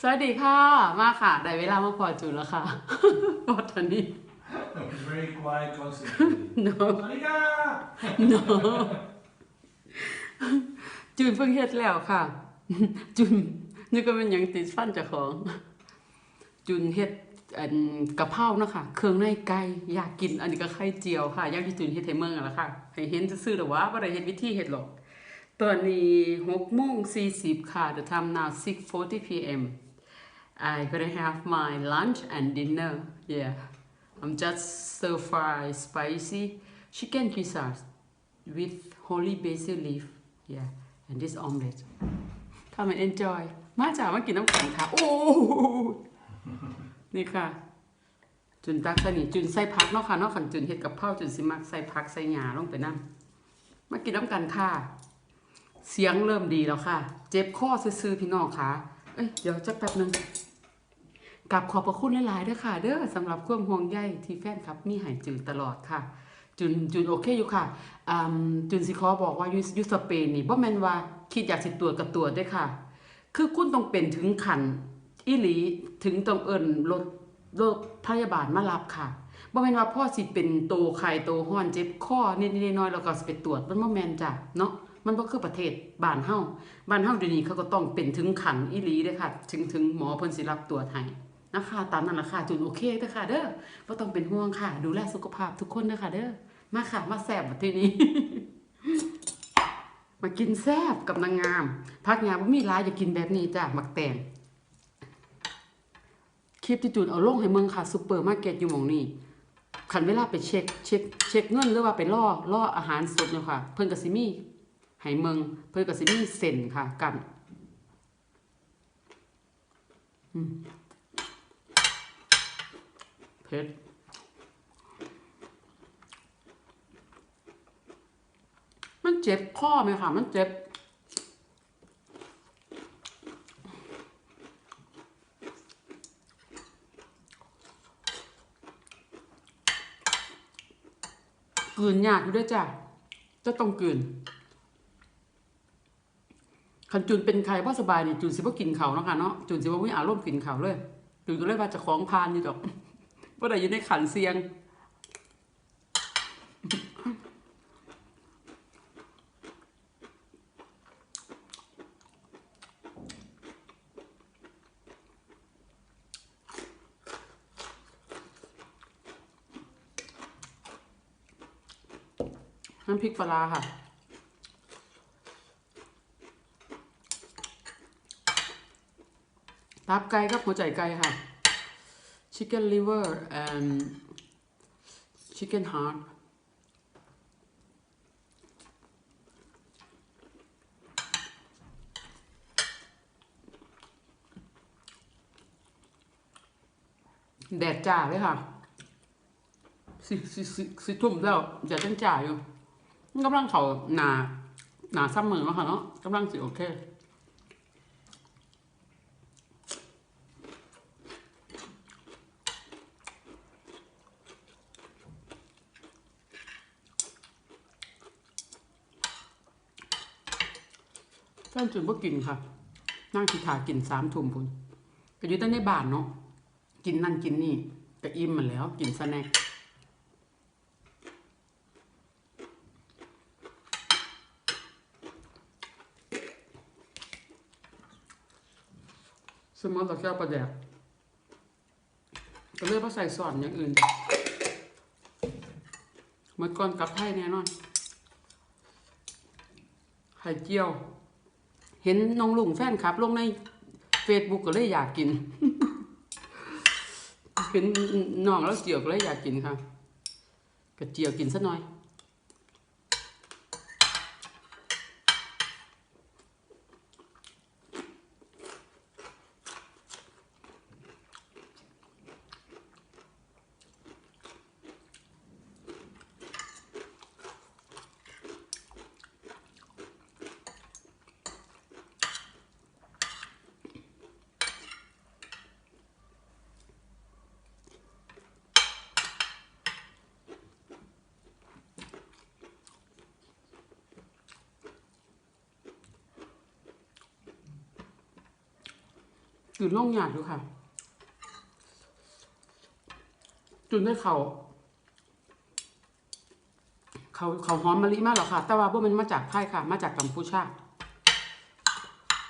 สวัสดีค่ะ มาค่ะ ได้เวลามาพอจูนแล้วค่ะพอตอนนี้ Very quiet, constantly. no Monica! no จูนเพิ่งเฮ็ดแล้วค่ะ จูนนี่ก็เป็นหยังติดฟันเจ้าของ จูนเฮ็ดอันกะเพราเนาะค่ะ เครื่องในไก่อยากกิน อันนี้ก็ไข่เจียวค่ะอย่างที่จูนเฮ็ดให้เมืองนั่นแหละค่ะให้เห็นซื่อๆแต่ว่าบ่ได้เฮ็ดวิธีเฮ็ดหรอกตอนนี้6โมง40ค่ะ the time now 6:40 p.m. I gonna have my lunch and dinner. Yeah. I'm just stir fry spicy chicken gizzards with holy basil leaf. Yeah. And this omelette. Come and enjoy. มาจ้ามากินน้ำแข็งค่ะ โอ้นี่ค่ะ จุนตักสนิจุนใส่พักเนาะค่ะเนาะขันจุนเฮ็ดกับข้าจุนสิมักใส่พักใส่หญ้าลงไปนั่มากินน้ำกันค่ะ เสียงเริ่มดีแล้วค่ะ เจ็บคอซื่อพี่น้องค่ะ เอ้ยเดี๋ยวจะแป๊บหนึงกับขอบพระคุณหลายๆด้วยค่ะ เด้อสำหรับความห่วงใยที่แฟนครับมีหายจืนตลอดค่ะจุนจุนโอเคอยู่ค่ะจุนสิขอบอกว่ายูยูสเปนนี่บ่แมนว่าคิดอยากสิตรวจกับตรวจด้อค่ะ คือคุณต้องเป็นถึงขันอีหลีถึงต้องเอิ้นรถรถพยาบาลมารับค่ะบ่แมนว่าพ่อสิเป็นโตไข้โตห้อนเจ็บคอนิดๆน้อยๆแล้วก็สิไปตรวจมันบ่แมนจ้ะเนาะ มันก็คือประเทศบ้านเฮาบ้านเฮาเดี๋ยวนี้เขาก็ต้องเป็นถึงขันอีหลีเด้ค่ะ ถึงถึงหมอเพิ่นสิรับตรวจให้นะคะตามนั้นละค่ะจุนโอเคเด้อค่ะ เด้อบ่ต้องเป็นห่วงค่ะ ดูแลสุขภาพทุกคนเด้อค่ะ เด้อมาค่ะมาแซ่บบัดทีนี้ มากินแซ่บกับนางงามพักงามบ่มีหลายอย่ากินแบบนี้จ้ะมักแตงคลิปที่จูนเอาลงให้เมืองค่ะซุปเปอร์มาร์เก็ตอยู่หม่องนี้คันเวลาไปเช็คเช็คเช็คเงินหรือว่าไปล่อล่ออาหารสดเนี่ยค่ะ เพิ่นก็สิมี ให้เมืองเพิ่นก็สิมีเส้นค่ะกันเผ็ดมันเจ็บคอไหมค่ะ มันเจ็บกืนยากอยู่ด้วยจ้ะจะต้องกืน คันจูนเป็นใครพ่อสบายนี่จูนสิบ่กินเขาเนาะค่ะเนาะจูนสิบ่มีอารมณ์กินเขาเลยจูนก็เลยว่าจะของพานอยู่ดอกบ่ได้อยู่ในขันเสียงน้ำพริกปลาร้าค่ะ ตับไก่กับหัวใจไก่ค่ะ chicken liver and chicken heart แดดจ้าเลยค่ะสิสิสิสิทุ่มแล้วอย่าจังจ่าอยู่กำลังเขาหนาหนาซ้ำมือมาค่ะเนาะกำลังสิโอเค แฟนจุนบ่กินค่ะ นั่งสิขากินสามทุ่มพุ่นก็อยู่แต่ในบ้านเนาะกินนั่นกินนี่ก็อิ่มมาแล้ว กินสแน็คสมมติเราแค่ประแดกก็เลยมาใส่สอนอย่างอื่นเมื่อก่อนกลับไทยแน่นอนไข่เจียว เห็นน้องลุงแฟนคลับ ลงในเฟซบุ๊กก็เลยอยากกิน เห็นน้องแล้วเจียวก็เลยอยากกินค่ะก็เจียวกินสักหน่อย จุนล่องหยาดดูค่ะ จุนได้เขาเขาเขาหอมมะลิมากหรอค่ะ แต่ว่าพวกมันมาจากไทยค่ะ มาจากกัมพูชา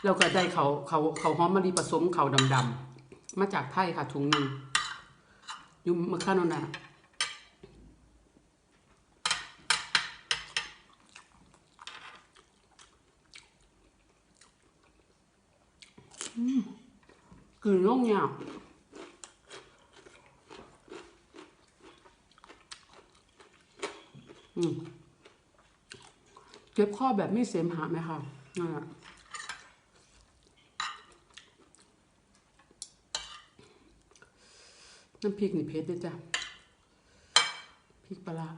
เราก็ได้เขาเขาเขาหอมมะลิผสมเขาดำๆมาจากไทยค่ะถุงหนึ่งยุ่มมะข้านนน่ะอืม กลืนล่องหยาบอืมเจ็บข้อแบบไม่เสมหะไหมคะนั่นแหละน้ำพริกนี่เผ็ดด้วยจ้ะ พริกปลา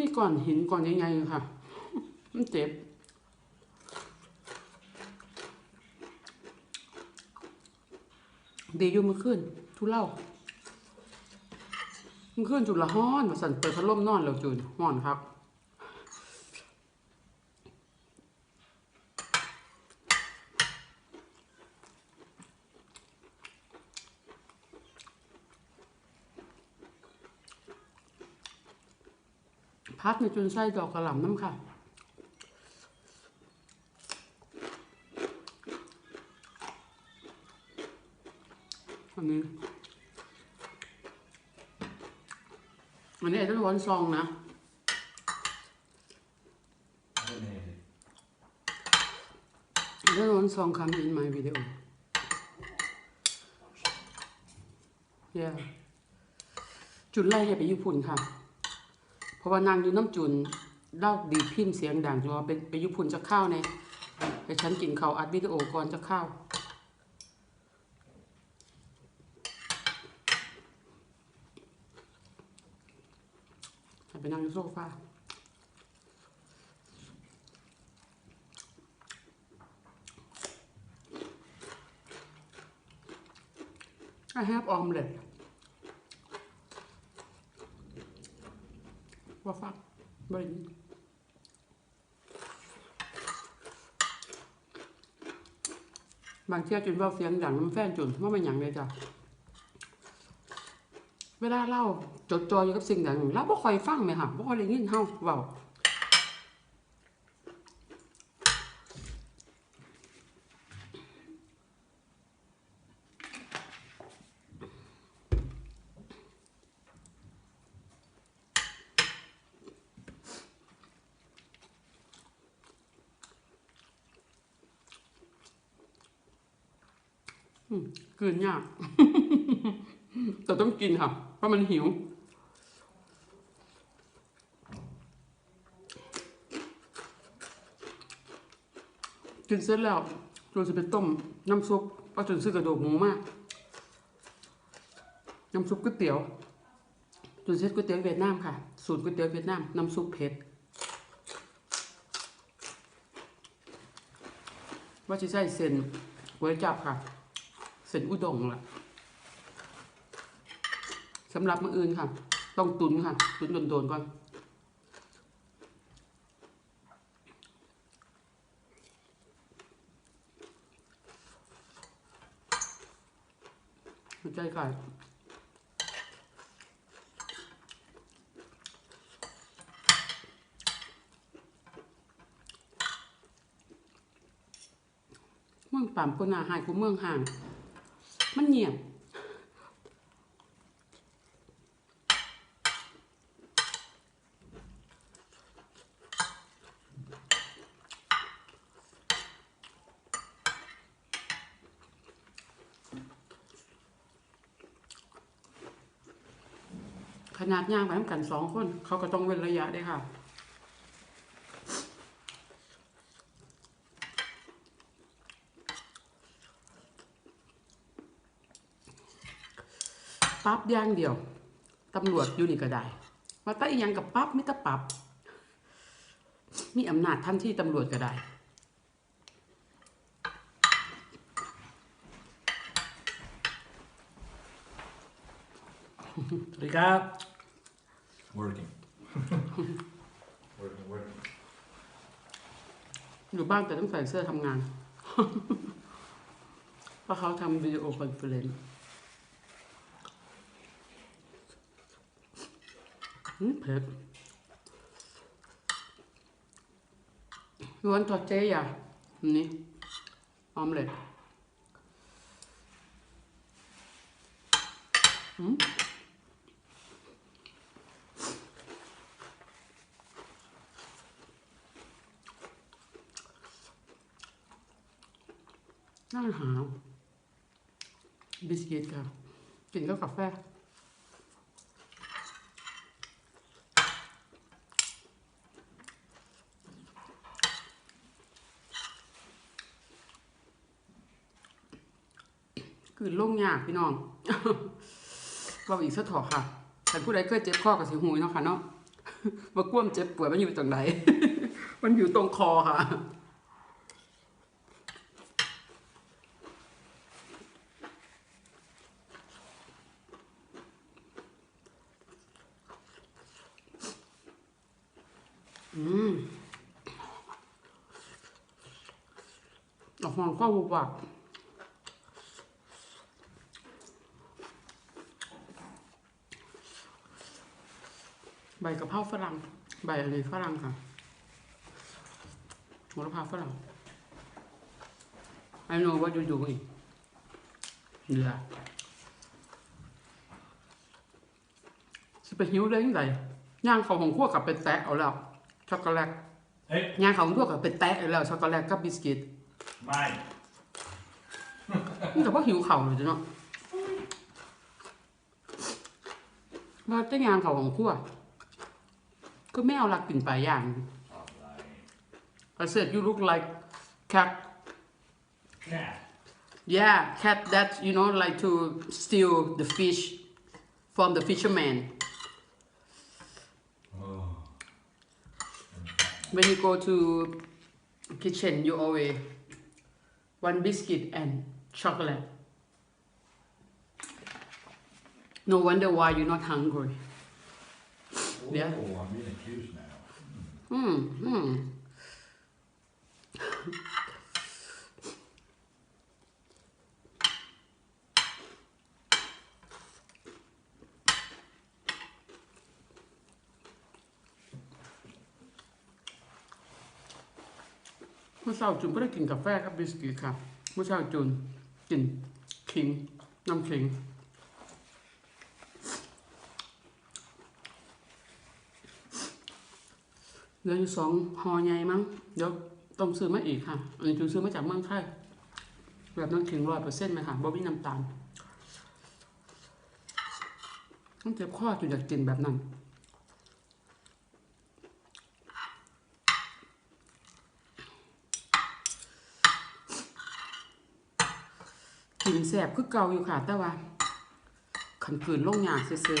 มีก่อนหินก่อนยังไงค่ะ มันเจ็บ ดีอยู่เมื่อคืนทุเล่าเมื่อคืนจุดละห้อนว่าสั่นเปิดพัดลมนอนแล้วจุนห้อนครับ พัดในจนไส้ดอกกระหล่ำน้ำค่ะอันนี้อันนี้ไอ้ต้นร้อนซองนะไอ้ต้นร้อนซองคำ in my video yeah จุดไล่ให้ไปญี่ปุ่นค่ะ เพราะว่านางอยู่น้ำจุนเล่าดีพิมพ์เสียงดังจนว่าเป็นไปญี่ปุ่นจะเข้าวในให้ฉันกินเขาอัดวิดีโอก่อนจะเข้าวให้ไปนั่งโซฟา I have omelette ว่าฟังบริบางเที่ยจุนเว่าเสียงดังน้ำแฟนจุนว่ามันหยังเลยจ้ะเวลาเล่าจดจ่ออยู่กับสิ่งดังเราบ่ค่อยฟังไหมค่ะบ่ค่อยได้ยินเฮาเว้าอืม กืนยาก แต่ต้องกินค่ะ เพราะมันหิว กินเสร็จแล้วจนจะไปต้มน้ำซุปป้าจนซื้อกระดูกหมูมาก น้ำซุปก๋วยเตี๋ยวจนเซ็ตก๋วยเตี๋ยวเวียดนามค่ะ สูตรก๋วยเตี๋ยวเวียดนาม น้ำซุปเผ็ดว่าจะใส่เส้นก๋วยจับค่ะ เส้นอุด้งล่ะสำหรับมืออื่นค่ะ ต้องตุนค่ะ ตุนโดนๆก่อนใจก่เมืองป่ามคนหนาหายกูเมืองห่าง มันเงียบขนาดย่างไปน้ำกันสองคน เขาก็ต้องเว้นระยะด้ค่ะ ปั๊บอย่างเดียว ตำรวจอยู่นี่ก็ได้ว่าแต่อีหยังกับปั๊บมิตรปั๊บมีอำนาจท่านที่ตำรวจก็ได้สวัสดีครับ Working. working, working. อยู่บ้านแต่ต้องใส่เสื้อทำงาน เพราะเขาทำวิดีโอคอนเฟอเรนซ์อืม เผ็ดล้วนทอดเจ๊ยานี่ออมเล็ตอืมน่าหาบิสกิตค่ะ กินกับกาแฟ คือลงยากพี่น้องเราอีกสักถอค่ะแต่ผู้ใดเคยเจ็บข้อกับสิหูยเนาะค่ะเนาะว่ากล้วมเจ็บปวดมันอยู่ตรงไหน มันอยู่ตรงคอค่ะ อืมออกมาข้าวบุบวับ ใบกะเพราฝรั่ง ใบอะไรฝรั่งค่ะโหระพาฝรั่ง I know what you're doing เดือสิไปหิวเลยยังไงย่างเขาของขั้วกลับไปแตะเอาแล้วช็อกโกแลต Hey, ย่างเขาของขั้วกลับไปแตะเอาแล้วช็อกโกแลตกับบิสกิต mine. นี่แต่ว่าหิวเข่าเลยจ้ะเนาะว่าจะย่างเขาของขั้ว Could like. I said, you look like cat. Yeah, cat that, you know, like to steal the fish from the fisherman. Oh. When you go to kitchen, you always one biscuit and chocolate. No wonder why you're not hungry. Oh, Yeah. I'm being accused now. Hmm. Hmm. เมื่อเช้าจุนก็ได้กินกาแฟกับบิสกิตค่ะเมื่อเช้าจุนกินคิงน้ำคิง เหลืออยู่สองหอใหญ่มั้งเดี๋ยวต้องซื้อมาอีกค่ะ อันนี้จุนซื้อมาจากเมืองไทยแบบน้ำคิงร้อยเปอร์เซ็นต์ไหมค่ะบ๊อบบี้น้ำตาลต้องเจ็บข้อจุนอยากกินแบบนั้นกินแสบคือเก่าอยู่ค่ะ แต่ว่าขันขืนลงยากซื่อ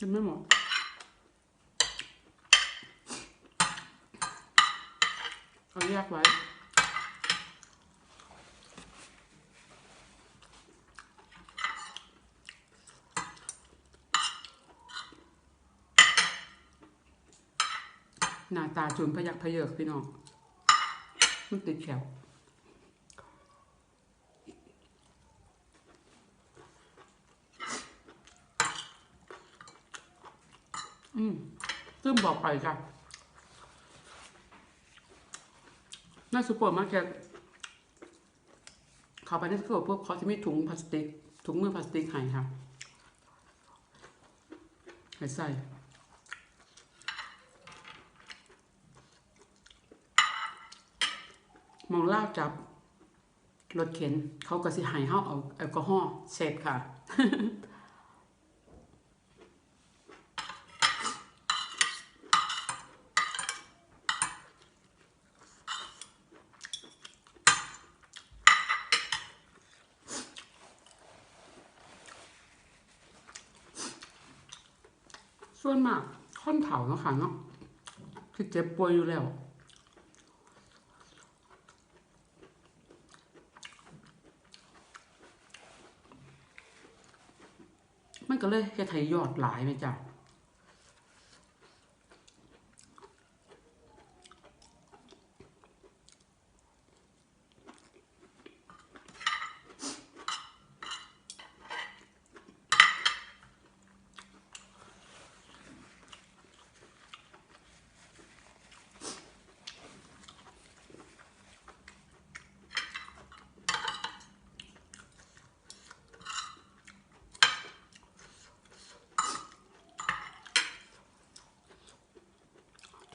ยวรู้สึกเจ็บอยู่ขางไม่หมดเอาแยกไว้หน้าตาจุนพยักพเยิกพี่น้องมันติดแขวอืม ซึ่งบอกไปค่ะหน้าซูเปอร์มาร์เก็ตเข้าไปในซูเปอร์พวกเขาจะมีถุงพลาสติก ถุงมือพลาสติกให้ค่ะให้ใส่มองล่าจับรถเข็น เขาก็สิหายเฮาเอาแอลกอฮอล์เสร็จค่ะ ส่วนมากค่อน เถาเนาะค่ะเนาะคือเจ็บป่วยอยู่แล้วมันก็เลยเฮ็ดให้ยอดหลายไหมจ้ะ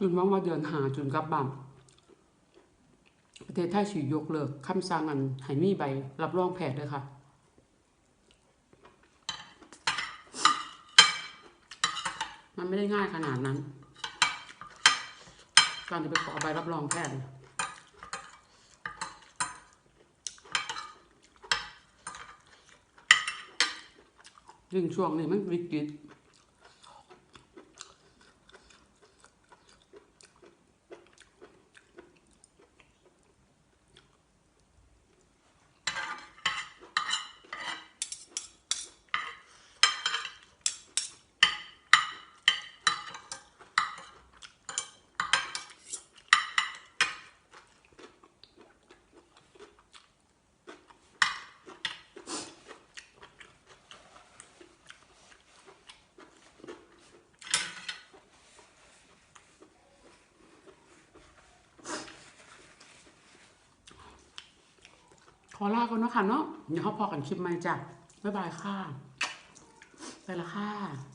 จุนว่างว่าเดือนหาจุนกลับบ้านประเทศไทยสิยกเลิกคำสั่งอันให้มีใบรับรองแพทย์เลยค่ะมันไม่ได้ง่ายขนาดนั้น การจะไปขอใบรับรองแพทย์ยยิ่งช่วงนี้มันวิกฤต อลาก่อนเนาะค่ะเนาะเดี๋ยวเขาพอกันคลิปใหม่จ้ะบ๊ายบายค่ะไปละค่ะ